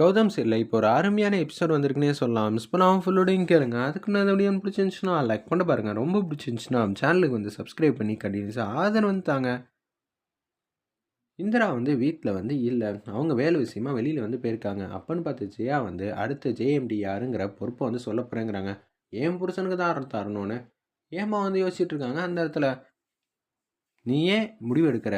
கௌதம் இல்லை இப்போ ஒரு அருமையான எபிசோட் வந்திருக்குன்னே சொல்லலாம். மிஸ் பண்ணாமல் ஃபுல்லோடையும் கேளுங்க. அதுக்கு நான் அந்த வீடியோ பிடிச்சிருந்துச்சுன்னா லைக் பண்ண பாருங்கள் ரொம்ப பிடிச்சிருந்துச்சுன்னா சேனலுக்கு வந்து சப்ஸ்கிரைப் பண்ணி கண்டினியூஸாக ஆதரவு வந்து தாங்க. இந்திரா வந்து வீட்டில் வந்து இல்லை. அவங்க வேலை விஷயமா வெளியில் வந்து போயிருக்காங்க. அப்பன்னு பார்த்து ஜெயா வந்து அடுத்த ஜேஎம்டி யாருங்கிற பொறுப்பை வந்து சொல்ல போகிறேங்கிறாங்க என் புருஷனுக்கு தான் தரணும்னு ஏமா வந்து யோசிச்சுட்டு இருக்காங்க அந்த இடத்துல? நீ ஏன் முடிவு எடுக்கிற?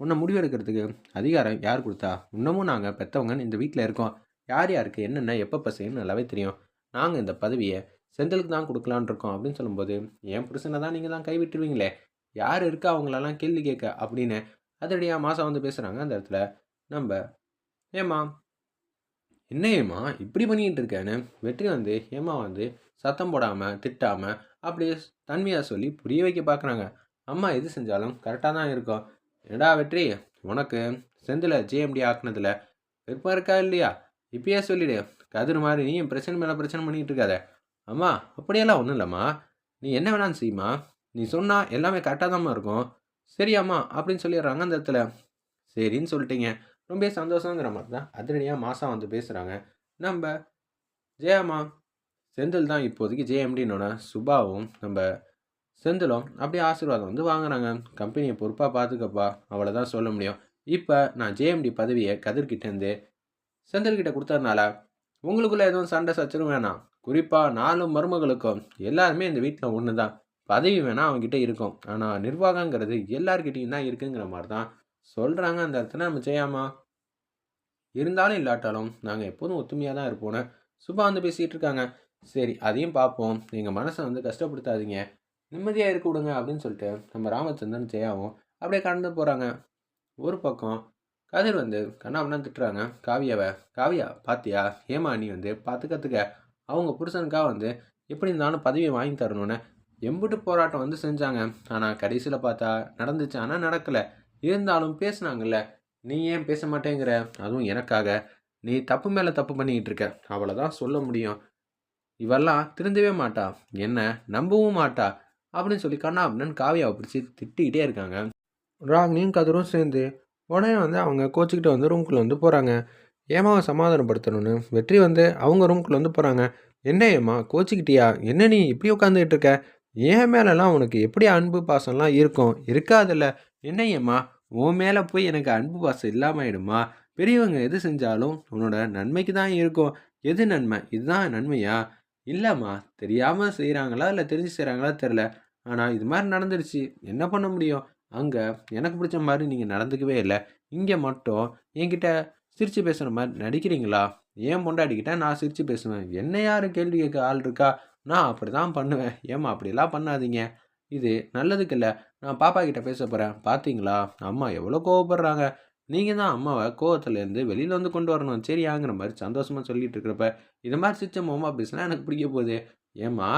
உன்னை முடிவு எடுக்கிறதுக்கு அதிகாரம் யார் கொடுத்தா? இன்னமும் நாங்கள் பெற்றவங்க இந்த வீட்டில் இருக்கோம். யார் யாருக்கு என்னென்ன எப்போ செய்யணும் நல்லாவே தெரியும். நாங்கள் இந்த பதவியை செந்திலுக்கு தான் கொடுக்கலான் இருக்கோம் அப்படின்னு சொல்லும்போது என் புருஷனை தான் நீங்கள் தான் கைவிட்டுருவீங்களே? யார் இருக்கா அவங்களெல்லாம் கேள்வி கேட்க? அப்படின்னு அதடியாக மாதம் வந்து பேசுகிறாங்க அந்த இடத்துல. நம்ம ஏம்மா என்ன ஏம்மா இப்படி பண்ணிக்கிட்டு இருக்கேன்னு? வெற்றி வந்து ஏமா வந்து சத்தம் போடாமல் திட்டாமல் அப்படியே தன்மையாக சொல்லி புரிய வைக்க பார்க்குறாங்க அம்மா எது செஞ்சாலும் கரெக்டாக தான் இருக்கும். என்னடா வெற்றி? உனக்கு செந்தில் ஜேஎம்டி ஆக்குனதில் விருப்பம் இருக்கா இல்லையா? இப்பயே சொல்லிடு. கதிர் மாதிரி நீயும் பிரச்சனை மேலே பிரச்சனை பண்ணிகிட்டு இருக்காத. அம்மா அப்படியெல்லாம் ஒன்றும் இல்லைம்மா. நீ என்ன வேணாலும் செய்யுமா? நீ சொன்னால் எல்லாமே கரெக்டாக தாம்மா இருக்கும். சரியாம்மா அப்படின்னு சொல்லிடுறாங்க அந்த இடத்துல. சரின்னு சொல்லிட்டீங்க. ரொம்ப சந்தோஷங்கிற மாதிரி தான் அதிரடியாக மாதம் வந்து பேசுகிறாங்க நம்ம ஜெயாமா செந்தில் தான் இப்போதைக்கு ஜேஎம்டினோட சுபாவும் நம்ம செந்திலும் அப்படியே ஆசீர்வாதம் வந்து வாங்குறாங்க. கம்பெனியை பொறுப்பாக பார்த்துக்கப்பா அவ்வளோதான் சொல்ல முடியும். இப்போ நான் ஜேஎம்டி பதவியை கதிர்கிட்டேருந்து செந்தில்கிட்ட கொடுத்ததுனால உங்களுக்குள்ளே எதுவும் சண்டை சச்சரும் வேணாம். குறிப்பாக நாலு மருமகளுக்கும் எல்லாருமே இந்த வீட்டில் ஒன்று தான் பதவி வேணால் அவங்ககிட்ட இருக்கும். ஆனால் நிர்வாகங்கிறது எல்லார்கிட்டையும் தான் இருக்குங்கிற மாதிரி தான் சொல்கிறாங்க அந்த இடத்துல நம்ம செய்யாமா இருந்தாலும் இல்லாட்டாலும் நாங்கள் எப்போதும் ஒத்துமையாக தான் இருப்போம்னு சுபா வந்து பேசிகிட்டு இருக்காங்க. சரி அதையும் பார்ப்போம். எங்கள் மனசை வந்து கஷ்டப்படுத்தாதீங்க. நிம்மதியாக இருக்க விடுங்க அப்படின்னு சொல்லிட்டு நம்ம ராமச்சந்திரன் ஜெயாவும் அப்படியே கடந்து போகிறாங்க ஒரு பக்கம் கதிர் வந்து கண்ணாமண்ணா திட்டுறாங்க. காவியாவை காவியா பாத்தியா? ஏமா நீ வந்து பார்த்து கற்றுக்க அவங்க புருஷனுக்காக வந்து எப்படி இருந்தாலும் பதவியை வாங்கி தரணும்னு எம்பிட்டு போராட்டம் வந்து செஞ்சாங்க. ஆனால் கடைசியில் பார்த்தா நடந்துச்சு. ஆனால் நடக்கலை. இருந்தாலும் பேசுனாங்கல்ல. நீ ஏன் பேச மாட்டேங்கிற? அதுவும் எனக்காக. நீ தப்பு மேலே தப்பு பண்ணிக்கிட்டு இருக்க. அவ்வளோதான் சொல்ல முடியும். இவெல்லாம் திருந்தவே மாட்டா. என்ன? நம்பவும் மாட்டா. அப்படின்னு சொல்லி கண்ணா அப்படின்னு காவியாவை பிடிச்சி திட்டிக்கிட்டே இருக்காங்க. ராகினியும் கதிரும் சேர்ந்து உடனே வந்து அவங்க கோச்சிக்கிட்ட வந்து ரூம்குள்ளே வந்து போகிறாங்க ஏமாவை சமாதானப்படுத்தணும்னு வெற்றி வந்து அவங்க ரூம்குள்ளே வந்து போகிறாங்க என்ன ஏமா கோச்சிக்கிட்டியா? என்ன நீ இப்படி உட்காந்துக்கிட்டு இருக்க? ஏன் மேலெலாம் உனக்கு எப்படி அன்பு பாசம்லாம் இருக்கும்? இருக்காதுல்ல. என்ன உன் மேலே போய் எனக்கு அன்பு பாசம் இல்லாமல் ஆயிடுமா பெரியவங்க எது செஞ்சாலும் உன்னோட நன்மைக்கு தான் இருக்கும். எது நன்மை? இதுதான் நன்மையா? இல்லைம்மா தெரியாமல் செய்கிறாங்களா இல்லை தெரிஞ்சு செய்கிறாங்களா தெரில ஆனால் இது மாதிரி நடந்துருச்சு. என்ன பண்ண முடியும்? அங்கே எனக்கு பிடிச்ச மாதிரி நீங்கள் நடந்துக்கவே இல்லை. இங்கே மட்டும் என்கிட்ட சிரித்து பேசுகிற மாதிரி நடிக்கிறீங்களா? ஏன் பொண்டாடிக்கிட்ட நான் சிரித்து பேசுவேன். என்ன யார் கேள்வி கேட்க ஆள் இருக்கா? நான் அப்படி தான் பண்ணுவேன். ஏம்மா அப்படிலாம் பண்ணாதீங்க. இது நல்லதுக்கு இல்லை. நான் பாப்பா கிட்ட பேச போகிறேன் பார்த்தீங்களா அம்மா எவ்வளோ கோவப்படுறாங்க. நீங்கள் தான் அம்மாவை கோவத்துலேருந்து வெளியில் வந்து கொண்டு வரணும். சரியாங்கிற மாதிரி சந்தோஷமாக சொல்லிகிட்டு இருக்கிறப்ப இது மாதிரி சிச்சம் மோமா பேசினா எனக்கு பிடிக்க போகுது. ஏம்மா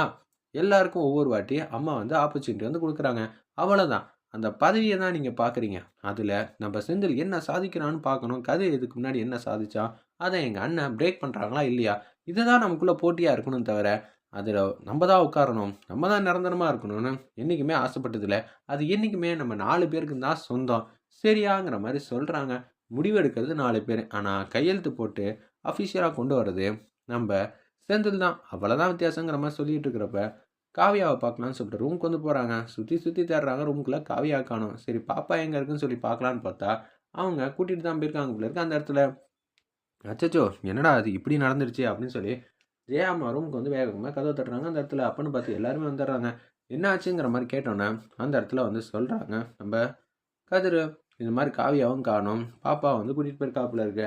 எல்லாருக்கும் ஒவ்வொரு வாட்டி அம்மா வந்து ஆப்பர்ச்சுனிட்டி வந்து கொடுக்குறாங்க. அவ்வளோதான் அந்த பதவியை தான் நீங்கள் பார்க்குறீங்க அதில் நம்ம செந்தில் என்ன சாதிக்கிறான்னு பார்க்கணும் கதை இதுக்கு முன்னாடி என்ன சாதிச்சா அதை எங்கள் அண்ணன் பிரேக் பண்ணுறாங்களா இல்லையா? இதை தான் நமக்குள்ளே போட்டியாக இருக்கணும் தவிர அதில் நம்ம தான் உட்காரணும். நம்ம தான் நிரந்தரமாக இருக்கணும்னு என்றைக்குமே ஆசைப்பட்டதில்ல. அது என்றைக்குமே நம்ம நாலு பேருக்கு தான் சொந்தம். சரியாங்கிற மாதிரி சொல்கிறாங்க முடிவெடுக்கிறது நாலு பேர். ஆனால் கையெழுத்து போட்டு அஃபிஷியலாக கொண்டு வர்றது நம்ம செந்தில் தான் அவ்வளோதான் வித்தியாசங்கிற மாதிரி சொல்லிட்டு இருக்கிறப்ப காவியாவை பார்க்கலான்னு சொல்லிட்டு ரூமுக்கு வந்து போகிறாங்க சுற்றி சுற்றி தேடுறாங்க ரூமுக்குள்ளே காவியா காணும். சரி பாப்பா எங்கே இருக்குன்னு சொல்லி பார்க்கலான்னு பார்த்தா அவங்க கூட்டிகிட்டு தான் போயிருக்காங்க போல இருக்கு அந்த இடத்துல. அச்சச்சோ என்னடா அது இப்படி நடந்துருச்சு அப்படின்னு சொல்லி ஜெயாமா ரூமுக்கு வந்து வேகமாக கதவை தட்டுறாங்க. அந்த இடத்துல அப்பன்னு பார்த்து எல்லாருமே வந்துடுறாங்க. என்ன ஆச்சுங்கிற மாதிரி கேட்டோன்னே அந்த இடத்துல வந்து சொல்கிறாங்க நம்ம கதிர் இது மாதிரி காவியாவும் காணும். பாப்பா வந்து கூட்டிகிட்டு போயிருக்காப்புல இருக்க.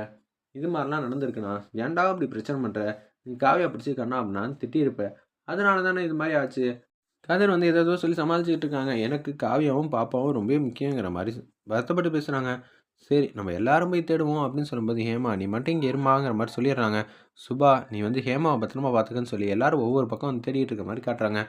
இது மாதிரிலாம் நடந்திருக்குண்ணா. ஏன்டா அப்படி பிரச்சனை பண்ணுற நீ காவியா பிடிச்சி கண்ணா அப்படின்னா திட்டியிருப்பேன். அதனால தானே இது மாதிரி ஆச்சு? கதிர் வந்து ஏதோ சொல்லி சமாளிச்சுட்டு இருக்காங்க. எனக்கு காவியாவும் பாப்பாவும் ரொம்ப முக்கியங்கிற மாதிரி வருத்தப்பட்டு பேசுகிறாங்க சரி நம்ம எல்லாரும் போய் தேடுவோம் அப்படின்னு சொல்லும்போது ஹேமா நீ மட்டும் இங்கே இருமாங்கிற மாதிரி சொல்லிடுறாங்க. சுபா நீ வந்து ஹேமாவை பத்திரமா பார்த்துக்கன்னு சொல்லி எல்லாரும் ஒவ்வொரு பக்கம் வந்து தேடிட்டு இருக்க மாதிரி காட்டுறாங்க.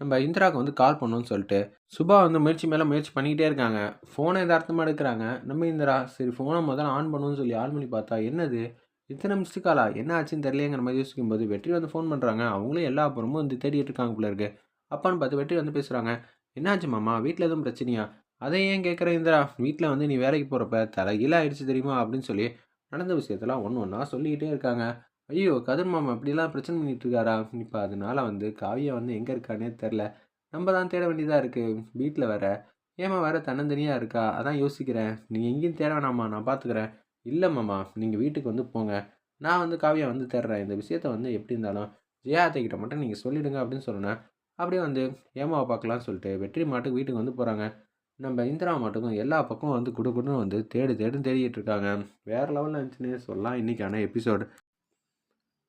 நம்ம இந்திராவுக்கு வந்து கால் பண்ணணும்னு சொல்லிட்டு சுபா வந்து முயற்சி மேலே முயற்சி பண்ணிக்கிட்டே இருக்காங்க. ஃபோனை எதார்த்தமாக எடுக்கிறாங்க. நம்ம இந்திரா சரி ஃபோனை முதல்ல ஆன் பண்ணணும்னு சொல்லி ஆன் பண்ணி பார்த்தா என்னது? இத்தனை மிஸ்டு காலா என்ன ஆச்சுன்னு தெரியலங்கிற மாதிரி யோசிக்கும் போது வெற்றி வந்து ஃபோன் பண்ணுறாங்க அவங்களும் எல்லா அப்புறமும் வந்து தேடிட்டு இருக்காங்க போல இருக்கு. அப்பான்னு பார்த்து வெற்றி வந்து பேசுகிறாங்க என்னாச்சு மாமா? வீட்டில் எதுவும் பிரச்சனையா? அதை ஏன் கேட்குற இந்திரா? வீட்டில் வந்து நீ வேலைக்கு போகிறப்ப தலைகீழ ஆயிடுச்சு தெரியுமா? அப்படின்னு சொல்லி நடந்த விஷயத்தெல்லாம் ஒன்று ஒன்றா சொல்லிக்கிட்டே இருக்காங்க. ஐயோ கதிர் மாமா இப்படிலாம் பிரச்சனை பண்ணிட்டு இருக்காரா? இப்போ அதனால வந்து காவியா வந்து எங்கே இருக்கானே தெரில நம்ம தான் தேட வேண்டியதாக இருக்குது வீட்டில் வேற. ஏமா வேற தன்னந்தனியாக இருக்கா? அதான் யோசிக்கிறேன். நீங்கள் எங்கேயும் தேட வேணாம்மா. நான் பார்த்துக்கிறேன் இல்லை மாமா நீங்கள் வீட்டுக்கு வந்து போங்க. நான் வந்து காவியா வந்து தேடுறேன். இந்த விஷயத்த வந்து எப்படி இருந்தாலும் ஜெயாத்தைக்கிட்ட மட்டும் நீங்கள் சொல்லிவிடுங்க அப்படின்னு சொன்னேன் அப்படியே வந்து ஏமாவை பார்க்கலாம்னு சொல்லிட்டு வெற்றி மாட்டுக்கு வீட்டுக்கு வந்து போகிறாங்க நம்ம இந்திரா மாட்டுக்கும் எல்லா பக்கமும் வந்து குடுக்குன்னு வந்து தேடு தேடுன்னு தேடிட்டு இருக்காங்க. வேறு லெவலில் இருந்துச்சுன்னே சொல்லலாம் இன்றைக்கான எபிசோடு.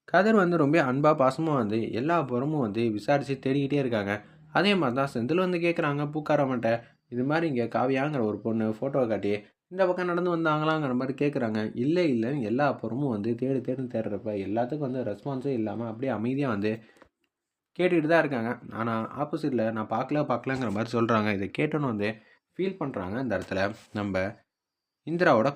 கதிர் வந்து ரொம்ப அன்பாக பாசமாக வந்து எல்லா புறமும் வந்து விசாரித்து தேடிக்கிட்டே இருக்காங்க. அதே மாதிரி தான் செந்தில் வந்து கேட்குறாங்க பூக்காரம்மாட்ட இது மாதிரி இங்கே காவியாங்கிற ஒரு பொண்ணு ஃபோட்டோவை காட்டி இந்த பக்கம் நடந்து வந்தாங்களாங்கிற மாதிரி கேட்குறாங்க இல்லை இல்லைன்னு எல்லா அப்புறமும் வந்து தேடு தேடுன்னு தேடுறப்ப எல்லாத்துக்கும் வந்து ரெஸ்பான்ஸே இல்லாமல் அப்படியே அமைதியாக வந்து கேட்டுக்கிட்டு தான் இருக்காங்க. ஆனால் ஆப்போசிட்டில் நான் பார்க்கல பார்க்கலங்கிற மாதிரி சொல்கிறாங்க இதை கேட்டோன்னு வந்து ஃபீல் பண்ணுறாங்க இந்த இடத்துல நம்ம இந்திராவோட